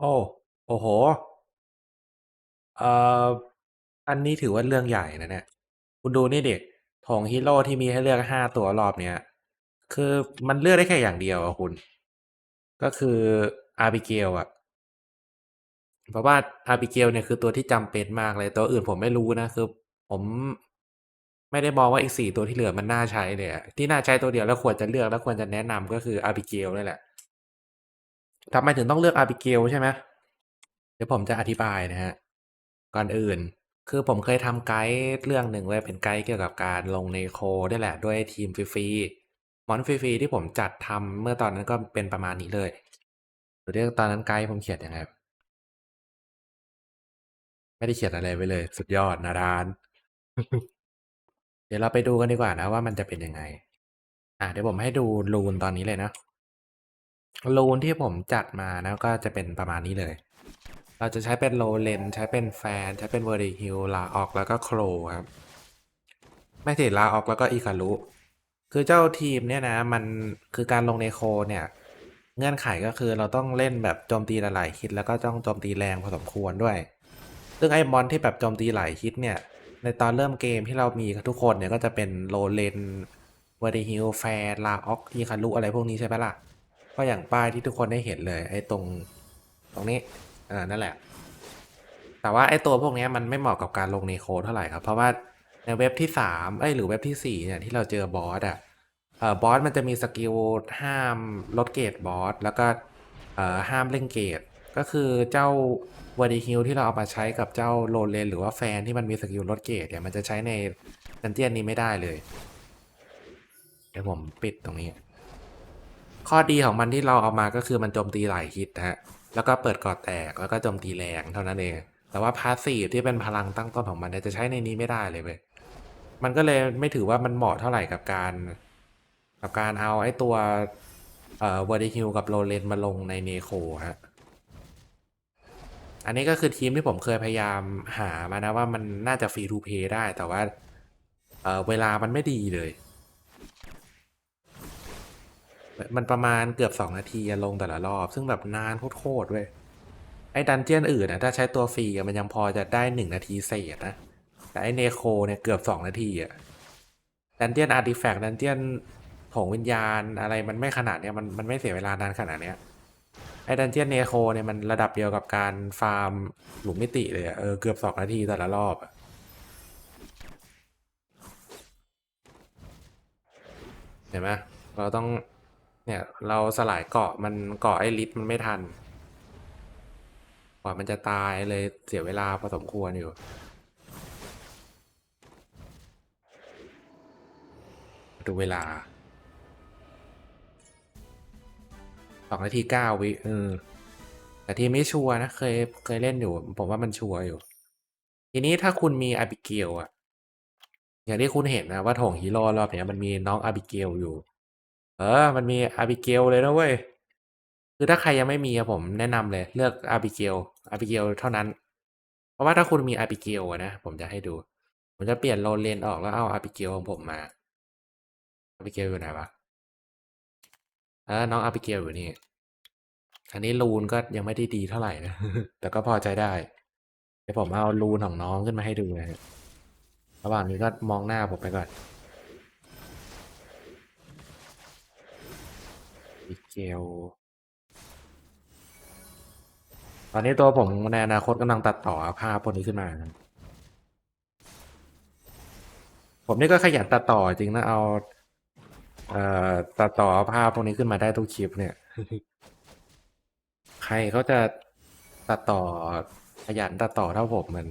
โอ้ โอ้โฮ เอ่อ อันนี้ถือว่าเรื่องใหญ่นะเนี่ย คุณดูนี่ดิ โถงฮีโร่ที่มีให้เลือก 5 ตัวรอบเนี้ย คือมันเลือกได้แค่อย่างเดียวอะคุณ ก็คือ Abigail อะ เพราะว่า Abigail เนี่ย คือตัวที่จำเป็นมากเลย ตัวอื่นผมไม่รู้นะ คือผม ไม่ได้มองว่าอีก 4 ตัวที่เหลือมันน่าใช้เลยอะ ที่น่าใช้ตัวเดียวแล้วควรจะเลือก แล้วควรจะแนะนำ ก็คือ Abigail เนี่ยแหละ ทำไมถึงต้องเลือก Abigail ใช่ไหมเดี๋ยวผมจะอธิบายนะครับก่อนอื่น คือผมเคยทำไกด์เรื่องหนึ่งไว้เป็นไกด์เกี่ยวกับการลง Necro เนี่ยแหละด้วยทีมฟรีๆมอนฟรีๆที่ผมจัดทำเมื่อตอนนั้นก็เป็นประมาณนี้เลยดูดิตอนนั้นไกด์ผมเขียนยังไงไม่ได้เขียนอะไรไว้เลย สุดยอดนาดาน เดี๋ยวเราไปดูกันดีกว่านะว่ามันจะเป็นยังไง อ่าเดี๋ยวผมให้ดูรูนตอนนี้เลยนะ รูนที่ผมจัดมานะก็จะเป็นประมาณนี้เลย เราจะใช้เป็น Low Lens ใช้เป็นแฟน ใช้เป็น Vertical ลาออกแล้วก็ Crow ครับ ไม่สิลาออกแล้วก็ Ikaru คือเจ้าทีมเนี่ยนะมันคือการลง Necro เนี่ย เงื่อนไขก็คือเราต้องเล่นแบบโจมตีหลายฮิตแล้วก็ต้องโจมตีแรงพอสมควรด้วย ซึ่งไอ้มอนที่แบบโจมตีหลายฮิตเนี่ย ในตอนเริ่มเกมที่เรามีทุกคนเนี่ยก็จะเป็น Low Lens Vertical แฟนลาออก Ikaru อะไรพวกนี้ใช่ไหมล่ะ ก็อย่างป้ายที่ทุกคนได้เห็นเลย ไอ้ตรงตรงนี้เออนั่นแหละ แต่ว่าไอ้ตัวพวกนี้มันไม่เหมาะกับการลง Necro เท่าไหร่ครับ เพราะว่าในเว็บที่3เอ๊ยหรือเว็บที่ 4 เนี่ยที่เราเจอบอสอะเอ่อบอสมันจะมีสกิลห้ามลดเกรดบอสแล้วก็เอ่อห้ามเร่งเกรดก็คือเจ้า Vertical ที่เราเอามาใช้กับเจ้า Low Lens หรือว่าแฟนที่มันมีสกิลลดเกรดเนี่ยมันจะใช้ใน Dungeon นี้ไม่ได้เลย เดี๋ยวผมปิดตรงนี้ ข้อดีของมันที่เราเอามาก็คือมันโจมตีหลายฮิตนะครับแล้วก็เปิดกราะแตกแล้วก็โจมตีแรงเท่านั้นเอง แต่ว่าพาสซีฟที่เป็นพลังตั้งต้นของมันจะใช้ในนี้ไม่ได้เลยเว้ย มันก็เลยไม่ถือว่ามันเหมาะเท่าไหร่กับการ กับการเอาไอ้ตัวเอ่อ Vertical กับ Low Lens มาลงใน Necro ครับอันนี้ก็คือทีมที่ผมเคยพยายามหามานะว่ามันน่าจะ Free to Play ได้แต่ว่าเอ่อเวลามันไม่ดีเลย มันประมาณเกือบ2นาทีลงแต่ละรอบ ซึ่งแบบนานโคตรๆเว้ยไอ้ Dungeon อื่นอะถ้าใช้ตัวฟรีมันยังพอจะได้1นาทีเศษนะ แต่ไอ้ Necro เนี่ยเกือบ2นาทีอะ Dungeon Artifact Dungeon โถงวิญญาณอะไรมันไม่ขนาดเนี้ยมันมันไม่เสียเวลานานขนาดเนี้ยไอ้ Dungeon Necro เนี่ยมันระดับเดียวกับการฟาร์มหลุมมิติเลยอะเออเกือบ2นาทีแต่ละรอบอะเห็นไหมเราต้อง เนี่ยเราสลายเกาะมันเกาะไอ้ฤทธิ์มันไม่ทันกว่ามันจะตายเลยเสียเวลาพอสมควรอยู่ดูเวลา2นาที9วิเออแต่ทีมนี้ชัวร์นะ เคยเคยเล่นอยู่ ผมว่ามันชัวร์อยู่ ทีนี้ถ้าคุณมี Abigail อะอย่างที่คุณเห็นนะว่าถงฮีโร่รอบเนี้ยมันมีน้อง Abigail อยู่ เออ มันมี Abigail เลยนะเว้ย คือถ้าใครยังไม่มีอะผมแนะนำเลย เลือก Abigail Abigail เท่านั้น เพราะว่าถ้าคุณมี Abigail อะนะ ผมจะให้ดู ผมจะเปลี่ยน Low Lens ออกแล้วเอา Abigail ของผมมา Abigail อยู่ไหนวะเออน้อง Abigail อยู่นี่ อันนี้รูนก็ยังไม่ได้ดีเท่าไหรนะ แต่ก็พอใช้ได้ เดี๋ยวผมเอารูนของน้องขึ้นมาให้ดูนะครับระหว่างนี้ก็มองหน้าผมไปก่อน Abigail ตอนนี้ตัวผมในอนาคตกำลังตัดต่อภาพพวกนี้ขึ้นมา ผมนี่ก็ขยันตัดต่อจริงนะเอา เอ่อตัดต่อภาพพวกนี้ขึ้นมาได้ทุกคลิปเนี่ย ใครเขาจะตัดต่อขยันตัดต่อเท่าผมมัน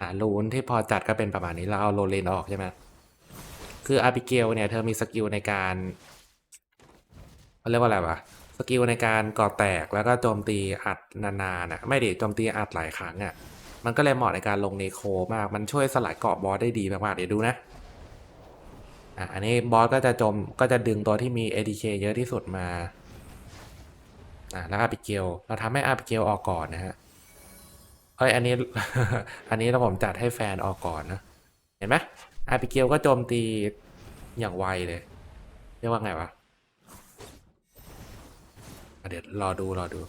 หารูนที่พอจัดก็เป็นประมาณนี้แล้วเอา Low Lens ออกใช่ไหมคือ Abigail เนี่ยเธอมีสกิลในการ เขาเรียกว่าอะไรวะสกิลในการก่อแตกแล้วก็โจมตีอัดนานๆน่ะไม่ดิโจมตีอัดหลายครั้งอะมันก็เลยเหมาะในการลง Necro มาก มันช่วยสลายเกาะบอสได้ดีมากๆเดี๋ยวดูนะอ่าอันนี้บอสก็จะโจมก็จะดึงตัวที่มี ATK เยอะที่สุดมาอ่าแล้ว Abigail เราทำให้ Abigail ออกก่อนนะครับเฮ้ยอันนี้ อันนี้แล้วผมจัดให้แฟนออกก่อนนะ เห็นไหม Abigail ก็โจมตีอย่างไวเลย เรียกว่าไงวะ เดี๋ยวรอดูรอดู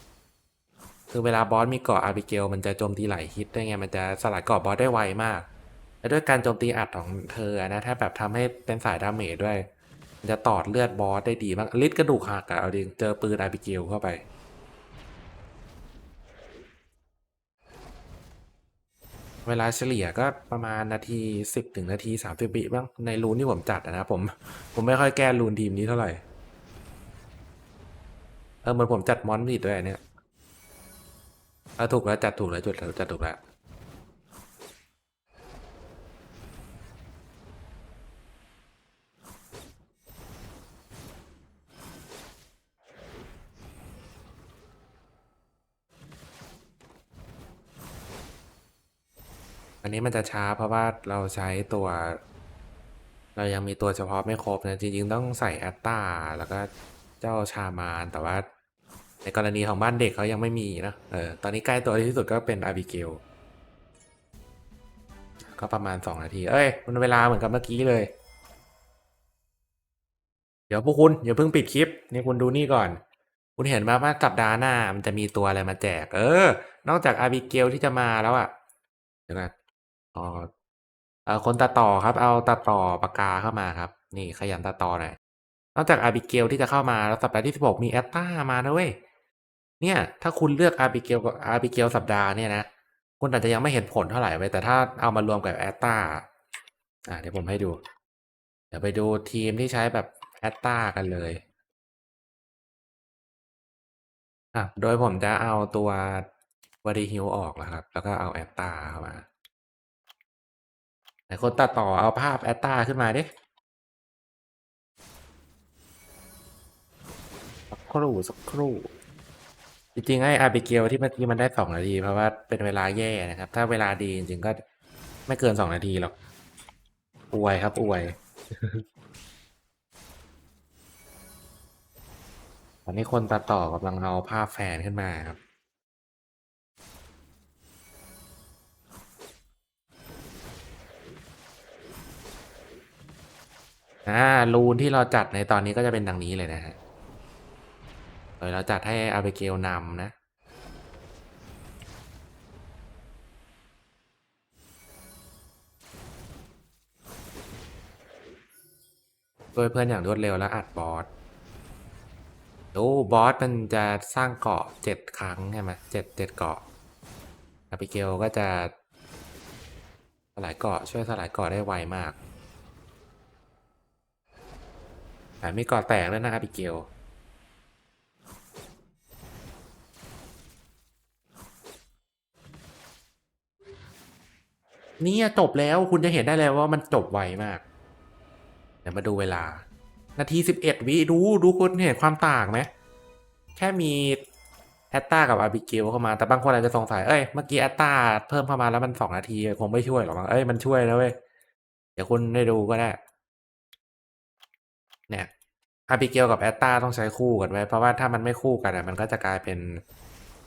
คือเวลาบอสมีเกาะอาร์บิเกลมันจะโจมตีหลายฮิตได้ไง มันจะสลายเกาะบอสได้ไวมาก และด้วยการโจมตีอัดของเธอนะ ถ้าแบบทำให้เป็นสายดาเมจด้วย มันจะตอดเลือดบอสได้ดีมากลิดกระดูกหักอะเอาดิเจอปืนอาร์บิเกลเข้าไปเวลาเฉลี่ยก็ประมาณนาทีสิบถึงนาทีสามสิบวิบ้างในรูนที่ผมจัดนะผม ผมไม่ค่อยแก้รูนทีมนี้เท่าไหร่ เออเหมือนผมจัดมอนผิดด้วยเนี่ยเออถูกแล้วจัดถูกแล้วจุดแล้วจัดถูกแล้วอันนี้มันจะช้าเพราะว่าเราใช้ตัว เรายังมีตัวเฉพาะไม่ครบนะจริงๆต้องใส่แอตตาแล้วก็เจ้าชามานแต่ว่า ในกรณีของบ้านเด็กเขายังไม่มีนะเออตอนนี้ใกล้ตัวที่สุดก็เป็นอาบิเกลก็ประมาณสองนาที เอ้ย มันเวลาเหมือนกับเมื่อกี้เลย เดี๋ยวพวกคุณอย่าเพิ่งปิดคลิป นี่คุณดูนี่ก่อน คุณเห็นไหมว่าสัปดาห์หน้ามันจะมีตัวอะไรมาแจก เออ นอกจากอาบิเกลที่จะมาแล้วอะเดี๋ยวกันอ๋อเออคนตัดต่อครับ เอาตัดต่อปากกาเข้ามาครับ นี่ขยันตัดต่อหน่อย นอกจากอาบิเกลที่จะเข้ามาแล้วสัปดาห์ที่สิบหกมีแอตตามานะเว้ย เนี่ย ถ้าคุณเลือกอาบิเกลกับอาบิเกลสัปดาห์เนี่ยนะ คุณอาจจะยังไม่เห็นผลเท่าไหร่เว้ยแต่ถ้าเอามารวมกับแอตตาอ่าเดี๋ยวผมให้ดู เดี๋ยวไปดูทีมที่ใช้แบบแอตตากันเลยอะโดยผมจะเอาตัววารีฮิวออกแล้วครับ แล้วก็เอาแอตตาเข้ามาไหนคนตัดต่อเอาภาพแอตตาขึ้นมาดิสักครู่สักครู่ จริงๆไอ้อาบิเกลที่เมื่อกี้มันได้สองนาที เพราะว่าเป็นเวลาแย่นะครับ ถ้าเวลาดีจริงๆก็ไม่เกินสองนาทีหรอก อวยครับอวย ตอนนี้คนตัดต่อกำลังเอาภาพแฟนขึ้นมาครับอ่ารูนที่เราจัดในตอนนี้ก็จะเป็นดังนี้เลยนะฮะ ยเราจัดให้อาเบเกลนำนะด้วยเพื่อนอย่างรวดเร็วและอัดบอสโอ้บอสมันจะสร้างเกาะเจ็ดครั้งใช่ไหมเจ็ดเจ็ดเกาะอาบิเกลก็จะสลายเกาะช่วยสลายเกาะได้ไวมากแต่ไม่เกาะแตกแล้วยนะอาบิเกล นี่ยจบแล้วคุณจะเห็นได้เลยว่ามันจบไวมาก เดี๋ยวมาดูเวลา นาทีสิบเอ็ดวิดูดูคุณเห็นความต่างไหมแค่มีแอตตากับอาบิเกลเข้ามา แต่บางคนอาจจะสงสัย เอ้ย เมื่อกี้แอตตาเพิ่มเข้ามาแล้วมันสองนาที คงไม่ช่วยหรอกมั้งเอ้ย มันช่วยนะเว้ย เดี๋ยวคุณได้ดูก็ได้ เนี่ยอาบิเกลกับแอตตาต้องใช้คู่กันไว้ เพราะว่าถ้ามันไม่คู่กันอะมันก็จะกลายเป็น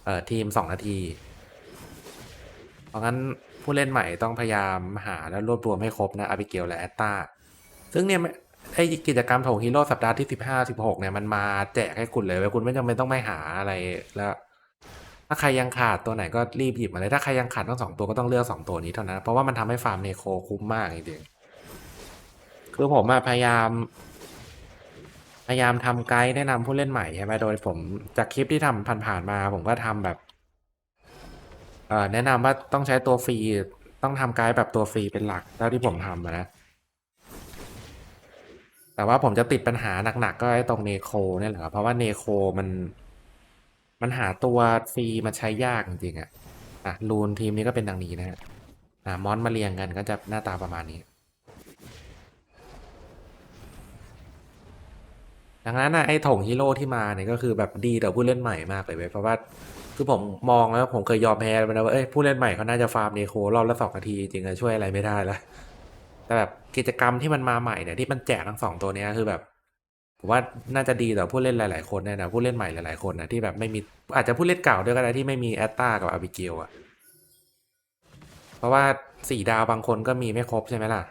เอ่อ ทีมสองนาที เพราะงั้น ผู้เล่นใหม่ต้องพยายามหาแล้วรวบรวมให้ครบนะอาบิเกลและแอตตาซึ่งเนี่ยไอกิจกรรมโถงฮีโร่สัปดาห์ที่สิบห้าสิบหกเนี่ยมันมาแจกให้คุณเลยว้คุณไม่จำเป็นต้องไปหาอะไรแล้ว ถ้าใครยังขาดตัวไหนก็รีบหยิบมาเลย ถ้าใครยังขาดทั้งสองตัวก็ต้องเลือกสองตัวนี้เท่านั้น เพราะว่ามันทำให้ฟาร์มเนโคคุ้มมากจริงๆคือผมพยายาม พยายามทำไกด์แนะนำผู้เล่นใหม่ใช่ไหมโดยผมจากคลิปที่ทำผ่านๆมา ผมก็ทำแบบ แนะนำว่าต้องใช้ตัวฟรี ต้องทำไกด์แบบตัวฟรีเป็นหลักเท่าที่ผมทำนะ แต่ว่าผมจะติดปัญหาหนักๆก็ไอ้ตรงเนโคเนี่ยแหละเพราะว่าเนโคมัน มันหาตัวฟรีมาใช้ยากจริงๆอะอะรูนทีมนี้ก็เป็นดังนี้นะฮะอะมอนมาเรียงกันก็จะหน้าตาประมาณนี้ ดังนั้นนะไอ้ถงฮีโร่ที่มาเนี่ยก็คือแบบดีต่อผู้เล่นใหม่มากเลยเว้ยเพราะว่า คือผมมองแล้วผมเคยยอมแพ้ไปนะว่าเอ้ยผู้เล่นใหม่เขาน่าจะฟาร์มเนโครอบละสองนาที จริงๆอะช่วยอะไรไม่ได้แล้วแต่แบบกิจกรรมที่มันมาใหม่เนี่ยที่มันแจกทั้งสองตัวเนี้ยคือแบบผมว่าน่าจะดีต่อผู้เล่นหลาย ๆ คนแน่นะผู้เล่นใหม่หลายๆคนนะที่แบบไม่มีอาจจะผู้เล่นเก่าด้วยก็ได้ที่ไม่มีแอตตากับอาบิเกลอะเพราะว่าสี่ดาวบางคนก็มีไม่ครบใช่ไหมล่ะ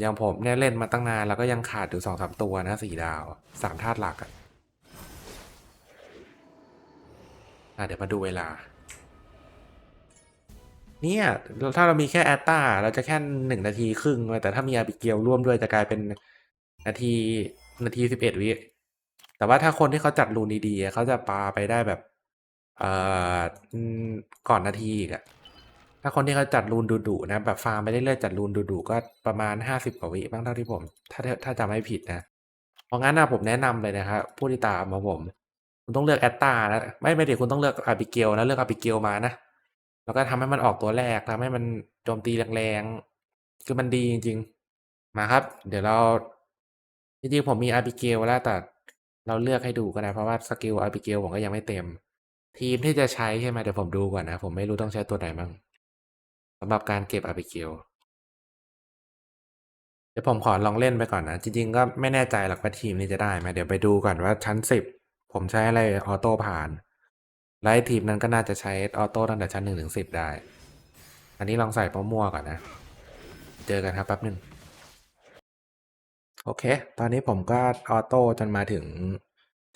อย่างผมเนี่ยเล่นมาตั้งนานแล้วก็ยังขาดอยู่สองสามตัวนะสี่ดาวสามธาตุหลักอะ อะเดี๋ยวมาดูเวลา เนี่ยถ้าเรามีแค่แอตตาเราจะแค่หนึ่งนาทีครึ่งเลยแต่ถ้ามีอาบิเกลร่วมด้วยจะกลายเป็นนาทีนาทีสิบเอ็ดวิ แต่ว่าถ้าคนที่เขาจัดรูนดีๆเขาจะปาไปได้แบบ เอ่อก่อนนาทีอีกอะถ้าคนที่เขาจัดรูนดุๆนะ แบบฟาร์มไปเรื่อยๆจัดรูนดุๆก็ประมาณห้าสิบกว่าวิบ้างเท่าที่ผม ถ้าถ้าจำไม่ผิดนะ เพราะงั้นนะผมแนะนำเลยนะครับผู้ที่ตามมาผม คุณต้องเลือกแอตตานะ ไม่ไม่เดี๋ยวคุณต้องเลือกอาบิเกลนะ เลือกอาบิเกลมานะ แล้วก็ทำให้มันออกตัวแรกทำให้มันโจมตีแรงๆ คือมันดีจริงๆ มาครับ เดี๋ยวเราจริงๆผมมีอาบิเกลแล้วแต่เราเลือกให้ดูก็ได้เพราะว่าสกิลอาบิเกลผมก็ยังไม่เต็ม ทีมที่จะใช้ใช่ไหมเดี๋ยวผมดูก่อนนะ ผมไม่รู้ต้องใช้ตัวไหนบ้างสำหรับการเก็บอาบิเกลเดี๋ยวผมขอลองเล่นไปก่อนนะ จริงๆก็ไม่แน่ใจหรอกว่าทีมนี้จะได้ไหมเดี๋ยวไปดูก่อนว่าชั้นสิบ ผมใช้อะไรออโต้ผ่านและไอ้ทีมนั้นก็น่าจะใช้ออโต้ตั้งแต่ชั้นหนึ่งถึงสิบได้ อันนี้ลองใส่มั่วๆก่อนนะ เจอกันครับแป๊บหนึ่งโอเค ตอนนี้ผมก็ออโต้จนมาถึง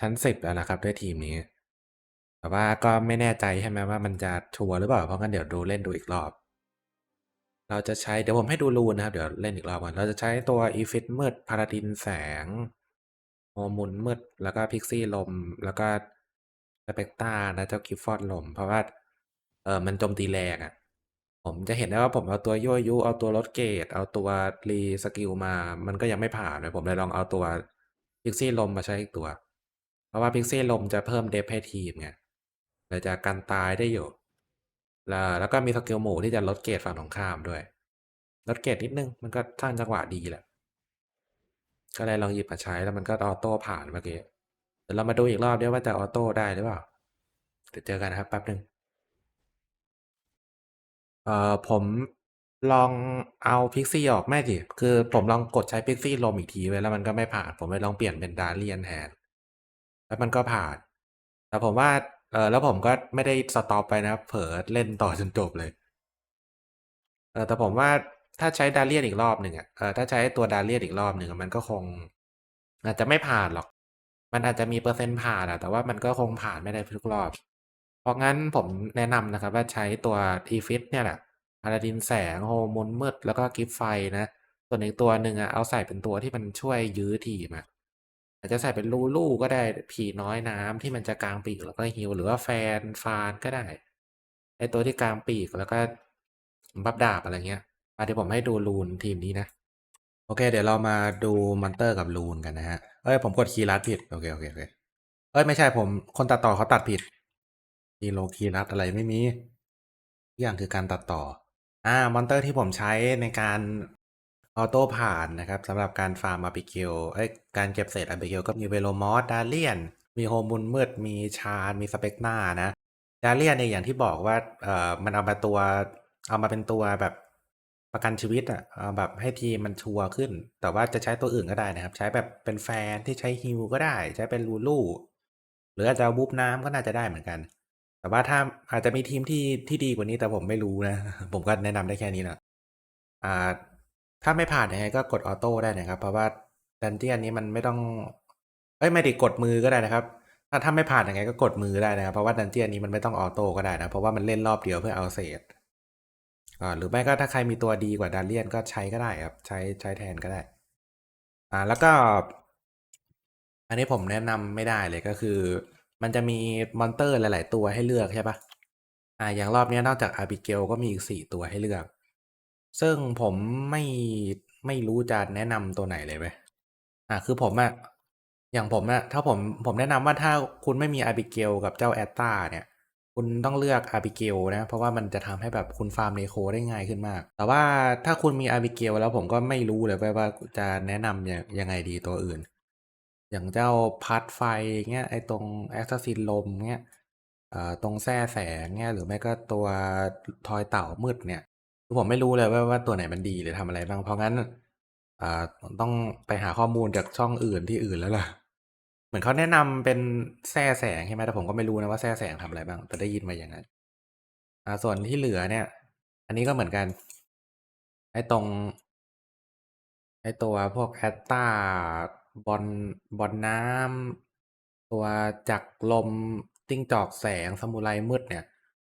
ชั้นสิบแล้วนะครับด้วยทีมนี้ แต่ว่าก็ไม่แน่ใจใช่ไหมว่ามันจะชัวร์หรือเปล่า เพราะงั้นเดี๋ยวดูเล่นดูอีกรอบ เราจะใช้เดี๋ยวผมให้ดูรูนนะครับ เดี๋ยวเล่นอีกรอบก่อน เราจะใช้ตัวอีฟิตมืดพาราดินแสง โมุนมืด แล้วก็พิกซี่ลม แล้วก็สเปกตานะเจ้ากิฟฟอดลม เพราะว่า เออมันโจมตีแรงอะ ผมจะเห็นได้ว่าผมเอาตัวยั่วยุ เอาตัวลดเกรดเอาตัวรีสกิลมา มันก็ยังไม่ผ่านเลยผมเลยลองเอาตัวพิกซี่ลมมาใช้อีกตัว เพราะว่าพิกซี่ลมจะเพิ่มเดฟให้ทีมไงเลยจะกันตายได้อยู่ แล้วแล้วก็มีสกิลหมู่ที่จะลดเกรดฝั่งตรงข้ามด้วย ลดเกรดนิดนึง มันก็สร้างจังหวะดีแหละ ก็เลยลองหยิบมาใช้แล้วมันก็ออโต้ผ่านเมื่อกี้เดี๋ยวเรามาดูอีกรอบด้วยว่าจะออโต้ได้หรือเปล่าเดี๋ยวเจอกันนะครับแป๊บหนึ่งเอ่อผมลองเอาพิกซี่ออกไม่สิคือผมลองกดใช้พิกซี่ลมอีกทีไว้แล้วมันก็ไม่ผ่าน ผมเลยลองเปลี่ยนเป็นดาเลียนแทนแล้วมันก็ผ่าน แต่ผมว่าเออแล้วผมก็ไม่ได้สต็อปไปนะครับ เผลอเล่นต่อจนจบเลยเออแต่ผมว่า ถ้าใช้ดาเลียนอีกรอบหนึ่งอะเออถ้าใช้ตัวดาเลียนอีกรอบหนึ่งมันก็คง อาจจะไม่ผ่านหรอก มันอาจจะมีเปอร์เซ็นต์ผ่านอะ แต่ว่ามันก็คงผ่านไม่ได้ทุกรอบ เพราะงั้นผมแนะนำนะครับ ว่าใช้ตัว e f i t เนี่ยแหละพาราดินแสงโฮมุนมืด แล้วก็กิฟไฟนะ ส่วนอีกตัวหนึ่งอะเอาใส่เป็นตัวที่มันช่วยยื้อทีมอะอาจจะใส่เป็นลูลูก็ได้ผีน้อยน้ำที่มันจะกลางปีกแล้วก็ฮิวหรือว่าแฟนฟานก็ได้ไอตัวที่กลางปีกแล้วก็บับดาบอะไรเงี้ย มาเดี๋ยวผมให้ดูรูนทีมนี้นะ โอเค เดี๋ยวเรามาดูมอนเตอร์กับรูนกันนะฮะ เอ้ย ผมกดคีย์ลัดผิด โอเค โอเคโอเคเอ้ย ไม่ใช่ผม คนตัดต่อเขาตัดผิดคีโลคีย์ลัดอะไรไม่มีทุกอย่างคือการตัดต่อ อ่ามอนเตอร์ที่ผมใช้ในการออโต้ผ่านนะครับสำหรับการฟาร์มอาบิเกลเอ้ยการเก็บเศษอาบิเกลก็มีเวโลมอสดาเลียน มีโฮมุนมืด มีชาญมีสเปกนานะ ดาเลียนเนี่ยอย่างที่บอกว่าเอ่อมันเอามาตัวเอามาเป็นตัวแบบ ประกันชีวิตอะเอาแบบให้ทีมมันชัวร์ขึ้น แต่ว่าจะใช้ตัวอื่นก็ได้นะครับ ใช้แบบเป็นแฟนที่ใช้ฮิลก็ได้ ใช้เป็นลูลูหรืออาจจะเอาบูฟน้ำก็น่าจะได้เหมือนกัน แต่ว่าถ้า อาจจะมีทีมที่ ที่ดีกว่านี้ แต่ผมไม่รู้นะ ผมก็แนะนำได้แค่นี้นะอ่า ถ้าไม่ผ่านยังไงก็กดออโต้ได้นะครับ เพราะว่าดันเจียนนี้มันไม่ต้อง เอ้ยไม่ได้กดมือก็ได้นะครับ ถ้า ถ้าไม่ผ่านยังไงก็กดมือได้นะครับ เพราะว่าดันเจียนนี้มันไม่ต้องออโต้ก็ได้นะ เพราะว่ามันเล่นรอบเดียวเพื่อเอาเศษ หรือไม่ก็ถ้าใครมีตัวดีกว่าดันเลียนก็ใช้ก็ได้ครับ ใช้ใช้แทนก็ได้ อ่าแล้วก็ อันนี้ผมแนะนำไม่ได้เลยก็คือ มันจะมีมอนเตอร์หลาย ๆ ตัวให้เลือกใช่ปะอ่าอย่างรอบนี้นอกจากอาบิเกลก็มีอีกสี่ตัวให้เลือก ซึ่งผมไม่ไม่รู้จะแนะนำตัวไหนเลยไหมอ่าคือผมอะอย่างผมอะถ้าผมผมแนะนำว่าถ้าคุณไม่มีอาบิเกลกับเจ้าแอตตาเนี่ย คุณต้องเลือกอาบิเกลนะ เพราะว่ามันจะทำให้แบบคุณฟาร์มเนโคได้ง่ายขึ้นมาก แต่ว่าถ้าคุณมีอาบิเกลแล้วผมก็ไม่รู้เลยว่าจะแนะนำยังยังไงดีตัวอื่น อย่างเจ้าพัดไฟเงี้ยไอตรงแอสซัสซินลมเงี้ยตรงแส้แสงเงี้ยหรือไม่ก็ตัวทอยเต่ามืดเนี่ยผมไม่รู้เลยว่าว่าตัวไหนมันดีหรือทำอะไรบ้างเพราะงั้นต้องไปหาข้อมูลจากช่องอื่นที่อื่นแล้วล่ะ เหมือนเขาแนะนำเป็นแส้แสงใช่ไหม แต่ผมก็ไม่รู้นะว่าแส้แสงทำอะไรบ้าง แต่ได้ยินมาอย่างนั้น อ่า ส่วนที่เหลือเนี่ย อันนี้ก็เหมือนกัน ไอ้ตรง ไอ้ตัวพวกแอตตาบอลบอลน้ำตัวจักรลมจิ้งจอกแสงซามูไรมืดเนี่ย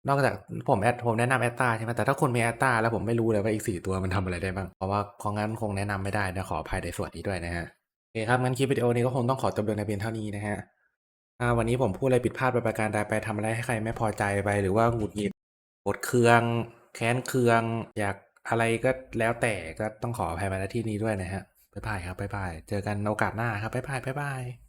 นอกจากผมแอดผมแนะนำแอตตาใช่ไหมแต่ถ้าคุณมีแอตตาแล้วผมไม่รู้เลยว่าอีกสี่ตัวมันทำอะไรได้บ้าง เพราะว่าของงั้นคงแนะนำไม่ได้นะขออภัยในส่วนนี้ด้วยนะฮะ โอเคครับงั้นคลิปวิดีโอนี้ก็คงต้องขอจบลงในเพียงเท่านี้นะฮะอ่าวันนี้ผมพูดอะไรผิดพลาดไปประการใดไปทำอะไรให้ใครไม่พอใจไปหรือว่าหงุดหงิดโกรธเคือง แค้นเคือง อยากอะไรก็แล้วแต่ก็ต้องขออภัยมาณที่นี้ด้วยนะฮะบ๊ายบายครับบ๊ายบายเจอกันโอกาสหน้าครับบ๊ายบายบ๊ายบาย